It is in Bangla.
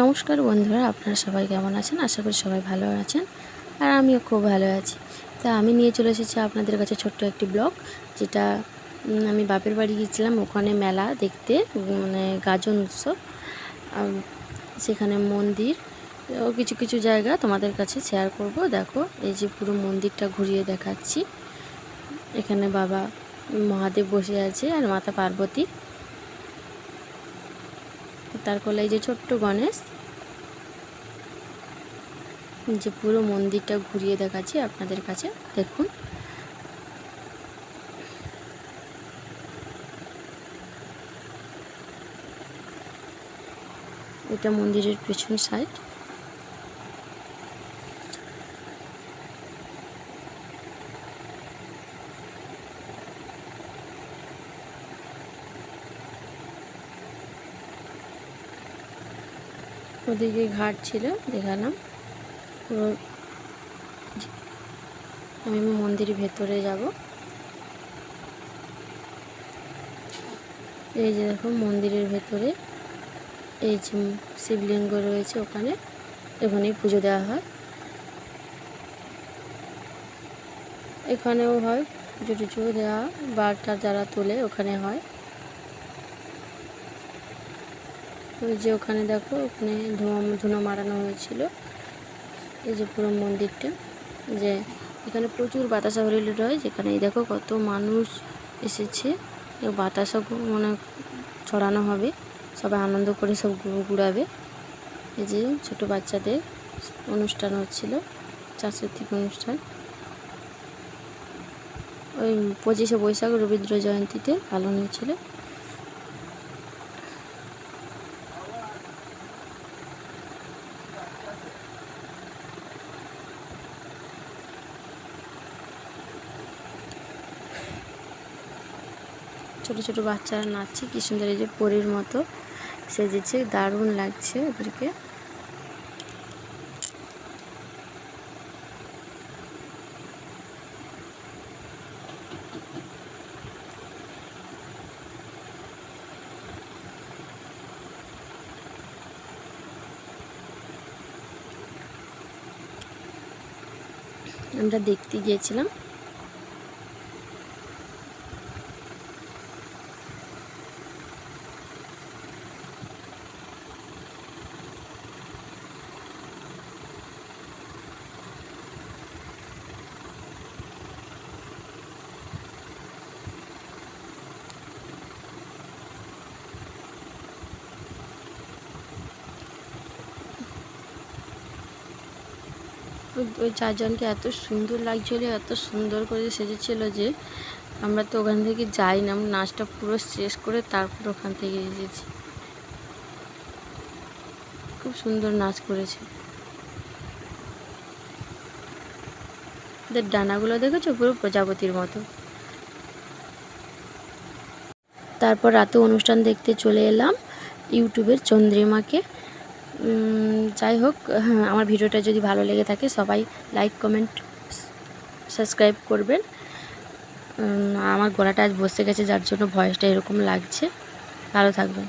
নমস্কার বন্ধুরা, আপনারা সবাই কেমন আছেন? আশা করি সবাই ভালো আছেন আর আমিও খুব ভালো আছি। তা আমি নিয়ে চলে এসেছি আপনাদের কাছে ছোট্ট একটি ব্লগ, যেটা আমি বাপের বাড়ি গিয়েছিলাম। ওখানে মেলা দেখতে মানে গাজন উৎসব। সেখানে মন্দির ও কিছু কিছু জায়গা তোমাদের কাছে শেয়ার করব। দেখো, এই যে পুরো মন্দিরটা ঘুরিয়ে দেখাচ্ছি। এখানে বাবা মহাদেব বসে আছে আর মাতা পার্বতী। তার কোলে এই যে ছোট্ট গণেশ যে পুরো মন্দিরটা ঘুরিয়ে দেখাচ্ছি আপনাদের কাছে, দেখুন। এটা মন্দিরের পেছন সাইড ওদিকে ঘাট ছিল, দেখালাম। পুরো আমি মন্দিরের ভেতরে যাব। এই যে দেখো মন্দিরের ভেতরে এই যে শিবলিঙ্গ রয়েছে ওখানে, এখানেই পুজো দেওয়া হয়। এখানেও হয়, পুজো টুজো দেওয়া বারটা যারা তোলে ওখানে হয়। ওই যে ওখানে দেখো, ওখানে ধোঁয়া, ধুনো মারানো হয়েছিল। এই যে পুরো মন্দিরটা, যে এখানে প্রচুর বাতাসা হরিল রয় যেখানে এই দেখো কত মানুষ এসেছে। বাতাসা মানে ছড়ানো হবে। সবাই আনন্দ করে সব ঘুরাবে। এই যে ছোটো বাচ্চাদের অনুষ্ঠান হচ্ছিল সাংস্কৃতিক অনুষ্ঠান। ওই পঁচিশে বৈশাখ রবীন্দ্র জয়ন্তীতে পালন হয়েছিল। ছোট ছোট বাচ্চারা নাচছে, কি সুন্দর এই যে পরীর মতো সেজেছে, দারুণ লাগছে ওদেরকে। আমরা দেখতে গিয়েছিলাম। ওই- চারজনকে এত সুন্দর লাগছিল, এত সুন্দর করে সেজেছিল যে আমরা তো ওখান থেকে যাই না নাচটা পুরো শেষ করে তারপর ওখান থেকে এসেছি। খুব সুন্দর নাচ করেছে। ওদের ডানাগুলো দেখেছ? পুরো প্রজাপতির মতো। তারপর রাতে অনুষ্ঠান দেখতে চলে এলাম ইউটিউবের চন্দ্রিমাকে। যাই হোক হ্যাঁ, আমার ভিডিওটা যদি ভালো লেগে থাকে সবাই লাইক কমেন্ট সাবস্ক্রাইব করবেন। আমার গলাটা আজ বসে গেছে যার জন্য ভয়েসটা এরকম লাগছে। ভালো থাকবেন।